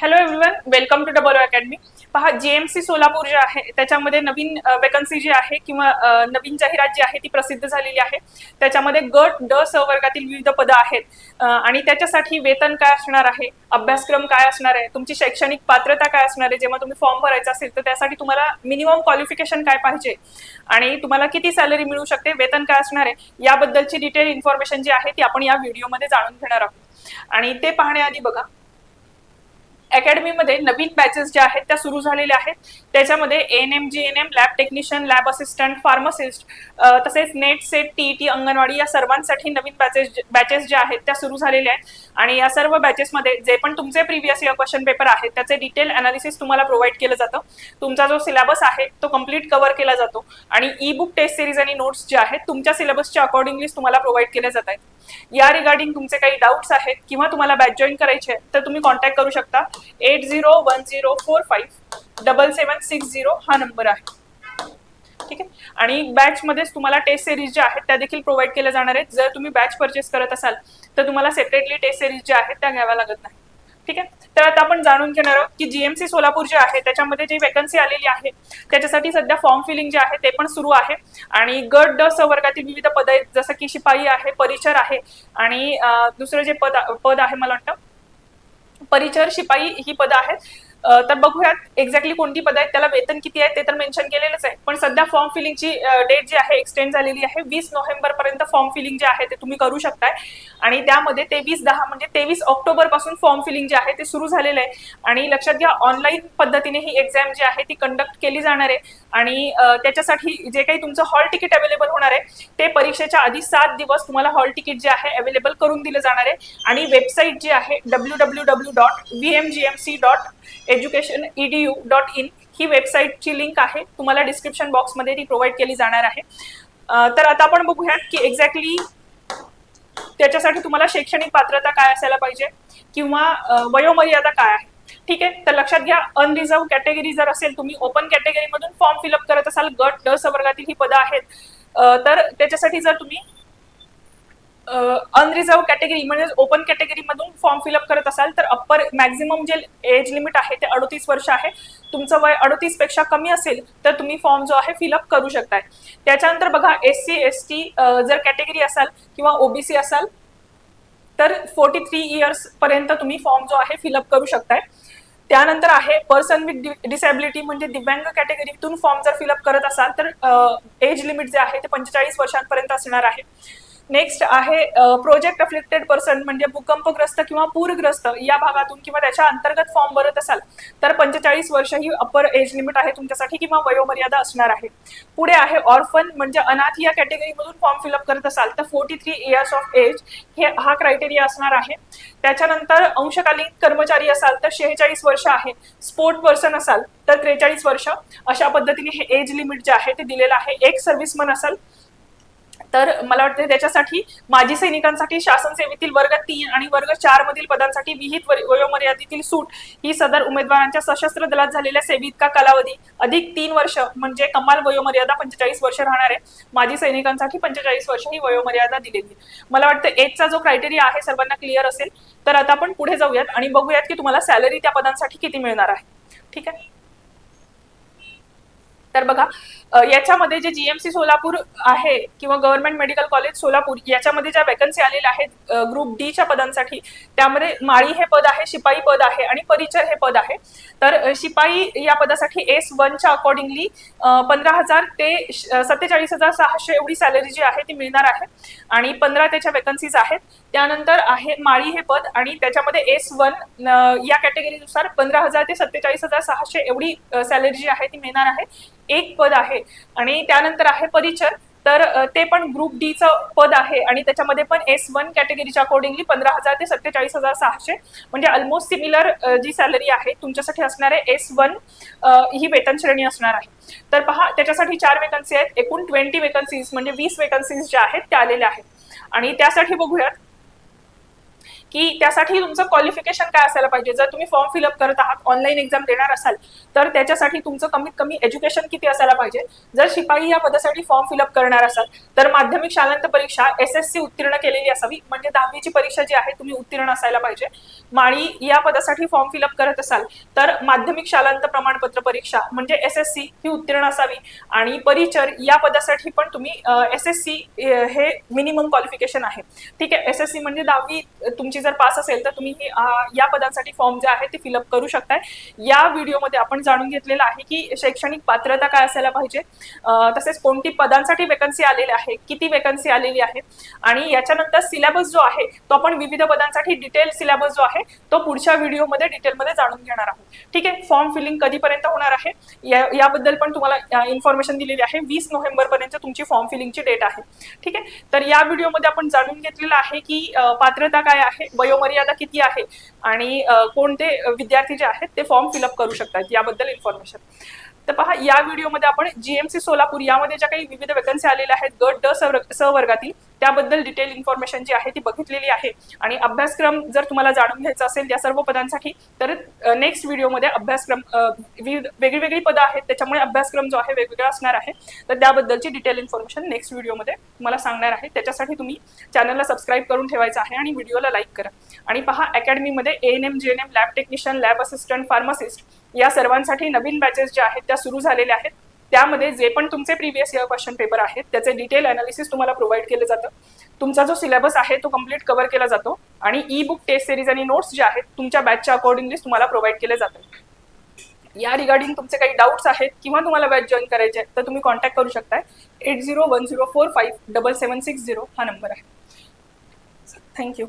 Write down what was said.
Hello everyone welcome to double academy पहा GMC Solapur जे आहे त्याच्यामध्ये नवीन वेकन्सी जी आहे किंवा नवीन जाहिरात जी आहे ती प्रसिद्ध झालेली आहे. त्याच्यामध्ये गट ड स वर्गातील विविध पदं आहेत. आणि त्याच्यासाठी वेतन काय असणार आहे? अभ्यासक्रम काय असणार आहे? तुमची शैक्षणिक पात्रता काय असणार आहे? जेव्हा तुम्ही फॉर्म भरायचा असेल तर त्यासाठी तुम्हाला मिनिमम क्वालिफिकेशन काय पाहिजे? आणि तुम्हाला किती सॅलरी मिळू शकते? वेतन काय असणार आहे? याबद्दलची डिटेल इन्फॉर्मेशन जी आहे ती आपण या व्हिडिओमध्ये जाणून घेणार आहोत. आणि ते पाहण्याआधी बघा अकॅडमीमध्ये नवीन बॅचेस ज्या आहेत त्या सुरू झालेल्या आहेत. त्याच्यामध्ये N M G N M lab technician lab assistant pharmacist तसेच net set T T anganwadi या सर्वांसाठी नवीन बॅचेस बॅचेस ज्या आहेत त्या सुरू झालेल्या आहेत. आणि या सर्व बॅचेसमध्ये जे पण तुमचे प्रिव्हियस इयर क्वेश्चन पेपर आहेत त्याचे डिटेल अनालिसिस तुम्हाला प्रोव्हाइड केलं जातं. तुमचा जो सिलेबस आहे तो कंप्लीट कव्हर केला जातो. आणि ई बुक टेस्ट सिरीज आणि नोट्स जे आहेत तुमच्या सिलेबसच्या अकॉर्डिंगली तुम्हाला प्रोव्हाइड केले जात आहेत. या रिगार्डिंग तुमचे काही डाऊट्स आहेत किंवा तुम्हाला बॅच जॉईन करायचे तर तुम्ही कॉन्टॅक्ट करू शकता. Eight zero one zero four five double seven six zero हा नंबर आहे. ठीक आहे? आणि बॅच मध्येच तुम्हाला टेस्ट सिरीज ज्या आहेत त्या देखील प्रोव्हाइड केल्या जाणार आहेत. जर तुम्ही बॅच परचेस करत असाल तर तुम्हाला सेपरेटली टेस्ट सिरीज ज्या आहेत त्या घ्याव्या लागत नाही. ठीक आहे? तर आता आपण जाणून घेणार आहोत की जीएमसी सोलापूर जे आहे त्याच्यामध्ये जी वेकन्सी आलेली आहे त्याच्यासाठी सध्या फॉर्म फिलिंग जे आहे ते पण सुरू आहे. आणि गट ड स वर्गातील विविध पद आहेत जसं की शिपाई आहे परिचर आहे आणि दुसरं जे पद पद आहे मला वाटतं परिचर शिपाई ही पदं आहेत. तर बघूयात एक्झॅक्टली कोणती पद आहेत त्याला वेतन किती आहे ते तर मेन्शन केलेलंच आहे. पण सध्या फॉर्म फिलिंगची डेट जी आहे एक्सटेंड झालेली आहे वीस नोव्हेंबर पर्यंत फॉर्म फिलिंग जे आहे ते तुम्ही करू शकताय. आणि त्यामध्ये तेवीस दहा म्हणजे तेवीस ऑक्टोबरपासून फॉर्म फिलिंग जे आहे ते सुरू झालेलं आहे. आणि लक्षात घ्या ऑनलाईन पद्धतीने ही एक्झाम जी आहे ती कंडक्ट केली जाणार आहे. आणि त्याच्यासाठी जे काही तुमचं हॉल तिकीट अवेलेबल होणार आहे ते परीक्षेच्या आधी सात दिवस तुम्हाला हॉल तिकीट जे आहे अवेलेबल करून दिलं जाणार आहे. आणि वेबसाईट जी आहे W W W dot V M G M C dot education E D U dot वेबसाईटची link आहे. तुम्हाला डिस्क्रिप्शन बॉक्समध्ये ती प्रोव्हाइड केली जाणार आहे. तर आता आपण बघूयात की एक्झॅक्टली त्याच्यासाठी तुम्हाला शैक्षणिक पात्रता काय असायला पाहिजे किंवा वयोमर्यादा काय आहे. ठीक आहे? तर लक्षात घ्या अनरिझर्व कॅटेगरी जर असेल तुम्ही ओपन कॅटेगरीमधून फॉर्म फिलअप करत असाल गट ड सवर्गातील वर्गातील ही पदं आहेत. तर त्याच्यासाठी जर तुम्ही अनरिझर्व कॅटेगरी म्हणजे ओपन कॅटेगरीमधून फॉर्म फिलअप करत असाल तर अप्पर मॅक्झिमम जे एज लिमिट आहे ते अडतीस वर्ष आहे. तुमचं वय अडतीसपेक्षा कमी असेल तर तुम्ही फॉर्म जो आहे फिलअप करू शकताय. त्याच्यानंतर बघा एस सी एस टी जर कॅटेगरी असाल किंवा ओबीसी असाल तर फोर्टी थ्री इयर्स पर्यंत तुम्ही फॉर्म जो आहे फिलअप करू शकताय. त्यानंतर आहे पर्सन विथ डिसॅबिलिटी म्हणजे दिव्यांग कॅटेगरीतून फॉर्म जर फिलअप करत असाल तर एज लिमिट जे आहे ते पंचेचाळीस वर्षांपर्यंत असणार आहे. नेक्स्ट आहे प्रोजेक्ट अफ्लिक्टेड पर्सन म्हणजे भूकंपग्रस्त किंवा पूरग्रस्त या भागातून किंवा त्याच्या अंतर्गत फॉर्म भरत असाल तर पंचेचाळीस वर्ष ही अपर एज लिमिट आहे तुमच्यासाठी किंवा वयोमर्यादा असणार आहे. पुढे आहे ऑर्फन म्हणजे अनाथ या कॅटेगरीमधून फॉर्म फिलअप करत असाल तर forty three years of age हे हा क्रायटेरिया असणार आहे. त्याच्यानंतर अंशकालीन कर्मचारी असाल तर शेहेचाळीस वर्ष आहे. स्पोर्ट पर्सन असाल तर त्रेचाळीस वर्ष. अशा पद्धतीने हे एज लिमिट जे आहे ते दिलेलं आहे. एक सर्व्हिसमन असाल तर मला वाटतं त्याच्यासाठी माजी सैनिकांसाठी शासन सेवेतील वर्ग तीन आणि वर्ग चार मधील पदांसाठी विहित वयोमर्यादेतील सूट ही सदर उमेदवारांच्या सशस्त्र दलात झालेल्या सेवेइतका कालावधी. अधिक तीन वर्ष म्हणजे कमाल वयोमर्यादा पंचेचाळीस वर्ष राहणार आहे. माजी सैनिकांसाठी पंचेचाळीस वर्ष ही वयोमर्यादा दिलेली मला वाटतं एजचा जो क्रायटेरिया आहे सर्वांना क्लिअर असेल. तर आता आपण पुढे जाऊयात आणि बघूयात की तुम्हाला सॅलरी त्या पदांसाठी किती मिळणार आहे. ठीक आहे? तर बघा याच्यामध्ये जे जीएमसी सोलापूर आहे किंवा गव्हर्नमेंट मेडिकल कॉलेज सोलापूर याच्यामध्ये ज्या वेकन्सी आलेल्या आहेत ग्रुप डीच्या पदांसाठी त्यामध्ये माळी हे पद आहे शिपाई पद आहे आणि परिचर हे पद आहे. तर शिपाई या पदासाठी एस वनच्या अकॉर्डिंगली पंधरा हजार ते सत्तेचाळीस हजार सहाशे एवढी सॅलरी जी आहे ती मिळणार आहे. आणि पंधरा त्याच्या वेकन्सीज आहेत. त्यानंतर आहे माळी हे पद आणि त्याच्यामध्ये एस वन या कॅटेगरीनुसार पंधरा हजार ते सत्तेचाळीस हजार सहाशे एवढी सॅलरी जी आहे ती मिळणार आहे. एक पद आहे. आणि त्यानंतर आहे परिचर तर ते पण ग्रुप डीचं पद आहे. आणि त्याच्यामध्ये पण एस वन कॅटेगरीच्या अकॉर्डिंगली पंधरा हजार ते सत्तेचाळीस हजार सहाशे. म्हणजे ऑलमोस्ट सिमिलर जी सॅलरी आहे तुमच्यासाठी असणार आहे एस वन ही वेतन श्रेणी असणार आहे. तर पहा त्याच्यासाठी चार वेकन्सी आहेत. एकूण ट्वेंटी वेकन्सीज म्हणजे वीस वेकन्सीज ज्या आहेत त्या आलेल्या आहेत. आणि त्यासाठी बघूयात. की त्यासाठी तुमचं क्वालिफिकेशन काय असायला पाहिजे? जर तुम्ही फॉर्म फिलअप करत आहात ऑनलाईन एक्झाम देणार असाल तर त्याच्यासाठी तुमचं कमीत कमी एज्युकेशन किती असायला पाहिजे? जर शिपाई या पदासाठी फॉर्म फिलअप करणार असाल तर माध्यमिक शालांत परीक्षा एस एस सी उत्तीर्ण केलेली असावी. म्हणजे दहावीची परीक्षा जी आहे तुम्ही उत्तीर्ण असायला पाहिजे. माळी या पदासाठी फॉर्म फिलअप करत असाल तर माध्यमिक शालांत प्रमाणपत्र परीक्षा म्हणजे एस एस सी ही उत्तीर्ण असावी. आणि परिचर या पदासाठी पण तुम्ही एस एस सी हे मिनिमम क्वालिफिकेशन आहे. ठीक आहे? एस एस सी म्हणजे दहावी तुमची तुमची जर पास असेल तर तुम्ही या पदांसाठी फॉर्म जे आहे ते फिलअप करू शकताय. या व्हिडिओमध्ये आपण जाणून घेतलेलं आहे की शैक्षणिक पात्रता काय असायला पाहिजे. तसेच कोणती पदांसाठी वेकन्सी आलेली आहे किती वेकन्सी आलेली आहे आणि याच्यानंतर सिलेबस जो आहे तो आपण विविध पदांसाठी डिटेल सिलेबस जो आहे तो पुढच्या व्हिडिओमध्ये डिटेलमध्ये जाणून घेणार आहोत. ठीक आहे? फॉर्म फिलिंग कधीपर्यंत होणार आहे? या- याबद्दल पण तुम्हाला इन्फॉर्मेशन दिलेली आहे. वीस नोव्हेंबर पर्यंत तुमची फॉर्म फिलिंगची डेट आहे. ठीक आहे? तर या व्हिडिओमध्ये आपण जाणून घेतलेलं आहे की पात्रता काय आहे? वयोमर्यादा किती आहे? आणि कोणते विद्यार्थी जे आहेत ते फॉर्म फिलअप करू शकतात याबद्दल इन्फॉर्मेशन तर पहा या व्हिडिओमध्ये आपण जीएमसी सोलापूर यामध्ये ज्या काही विविध वेकन्सी आलेल्या आहेत गट ड सवर्गातील स वर्गातील त्याबद्दल डिटेल इन्फॉर्मेशन जी आहे ती बघितलेली आहे. आणि अभ्यासक्रम जर तुम्हाला जाणून घ्यायचा असेल या सर्व पदांसाठी तर नेक्स्ट व्हिडिओमध्ये अभ्यासक्रम वेगळी वेगळी पदं आहेत त्याच्यामुळे अभ्यासक्रम जो आहे वेगवेगळा असणार आहे. तर त्याबद्दलची डिटेल इन्फॉर्मेशन नेक्स्ट व्हिडिओमध्ये तुम्हाला सांगणार आहे. त्याच्यासाठी तुम्ही चॅनलला सबस्क्राईब करून ठेवायचं आहे आणि व्हिडिओला लाईक करा. आणि पहा अकॅडमीमध्ये N M G N M lab technician lab assistant pharmacist या सर्वांसाठी नवीन बॅचेस ज्या आहेत त्या सुरू झालेल्या आहेत. त्यामध्ये जे पण तुमचे प्रिव्हियस इयर क्वेश्चन पेपर आहेत त्याचे डिटेल अनालिसिस तुम्हाला प्रोव्हाइड केलं जातं. तुमचा जो सिलेबस आहे तो कंप्लीट कव्हर केला जातो आणि ई बुक टेस्ट सिरीज आणि नोट्स जे आहेत तुमच्या बॅचच्या अकॉर्डिंगली तुम्हाला प्रोव्हाइड केले जातात. या रिगार्डिंग तुमचे काही डाऊट्स आहेत किंवा तुम्हाला बॅच जॉईन करायचे आहेत तर तुम्ही कॉन्टॅक्ट करू शकताय. Eight zero one zero four five double seven six zero हा नंबर आहे. Thank you